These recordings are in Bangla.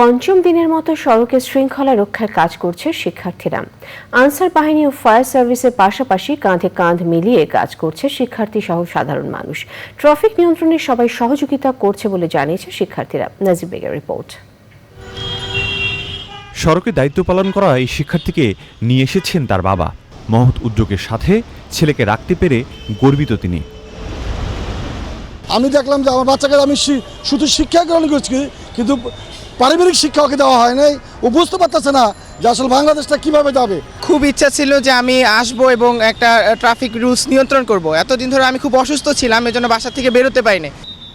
পঞ্চম দিনের মতো সড়কের শৃঙ্খলা রক্ষার কাজ করছে শিক্ষার্থীরা। আনসার বাহিনী ও ফায়ার সার্ভিসের পাশাপাশি কাঁধে কাঁধ মিলিয়ে কাজ করছে শিক্ষার্থী সহ সাধারণ মানুষ। ট্রাফিক নিয়ন্ত্রণে সবাই সহযোগিতা করছে বলে জানিয়েছে শিক্ষার্থীরা। নাজিব বেগের রিপোর্ট। সড়কে দায়িত্ব পালন করা এই শিক্ষার্থীকে নিয়ে এসেছেন তার বাবা। মহৎ উদ্যোগের সাথে ছেলেকে রাখতে পেরে গর্বিত তিনি। আমি দেখলাম যে আমার বাচ্চাকে আমি শুধু শিক্ষা গ্রহণ করছি কিন্তু পারিবারিক শিক্ষা ওকে দেওয়া হয় নাই। ও বুঝতে পারতেছে না যে আসলে বাংলাদেশটা কীভাবে যাবে। খুব ইচ্ছা ছিল যে আমি আসব এবং একটা ট্রাফিক রুলস নিয়ন্ত্রণ করব। এতদিন ধরে আমি খুব অসুস্থ ছিলাম এজন্য বাসা থেকে বেরোতে পারিনি।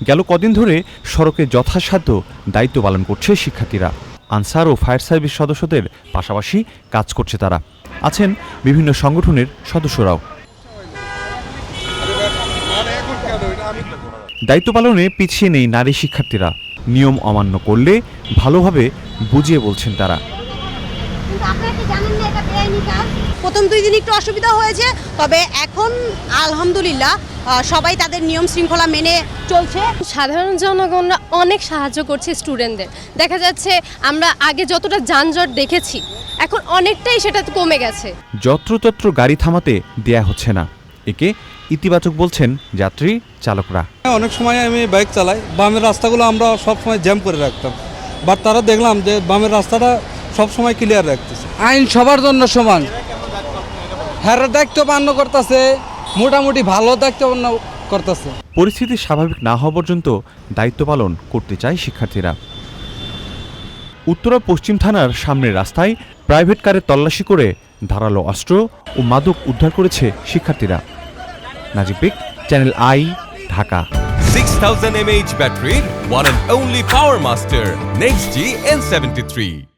গেল কদিন ধরে সড়কে যথাসাধ্য দায়িত্ব পালন করছে শিক্ষার্থীরা। আনসার ও ফায়ার সার্ভিস সদস্যদের পাশাপাশি কাজ করছে তারা। আছেন বিভিন্ন সংগঠনের সদস্যরাও। দায়িত্ব পালনে পিছিয়ে নেই নারী শিক্ষার্থীরা। নিয়ম অমান্য করলে ভালোভাবে বুঝিয়ে বলছেন তারা। প্রথম দুই দিন একটু অসুবিধা হয়েছে তবে এখন আলহামদুলিল্লাহ সবাই তাদের নিয়ম শৃঙ্খলা মেনে চলছে। সাধারণ জনগণরা অনেক সাহায্য করছে স্টুডেন্টদের। দেখা যাচ্ছে আমরা আগে যতটা যানজট দেখেছি এখন অনেকটাই সেটা কমে গেছে। যত্রতত্র গাড়ি থামাতে দেয়া হচ্ছে না। একে ইতিবাচক বলছেন যাত্রী চালকরা। হ্যাঁ, অনেক সময় আমি বাইক চালাই বামের রাস্তাগুলো আমরা সব সময় জ্যাম করে রাখতাম। বাট তারা দেখলাম যে বামের রাস্তাটা সব সময় ক্লিয়ার রাখতেছে। আইন সবার জন্য সমান। হ্যাঁ দায়িত্ব পালন করতেছে মোটামুটি ভালো দায়িত্ব পালন করতেছে। পরিস্থিতি স্বাভাবিক না হওয়া পর্যন্ত দায়িত্ব পালন করতে চায় শিক্ষার্থীরা। উত্তরা পশ্চিম থানার সামনের রাস্তায় প্রাইভেট কারে তল্লাশি করে ধারালো অস্ত্র ও মাদক উদ্ধার করেছে শিক্ষার্থীরা। Najib Beg channel I Dhaka 6000 mAh battery, one and only Power Master, Next G N73.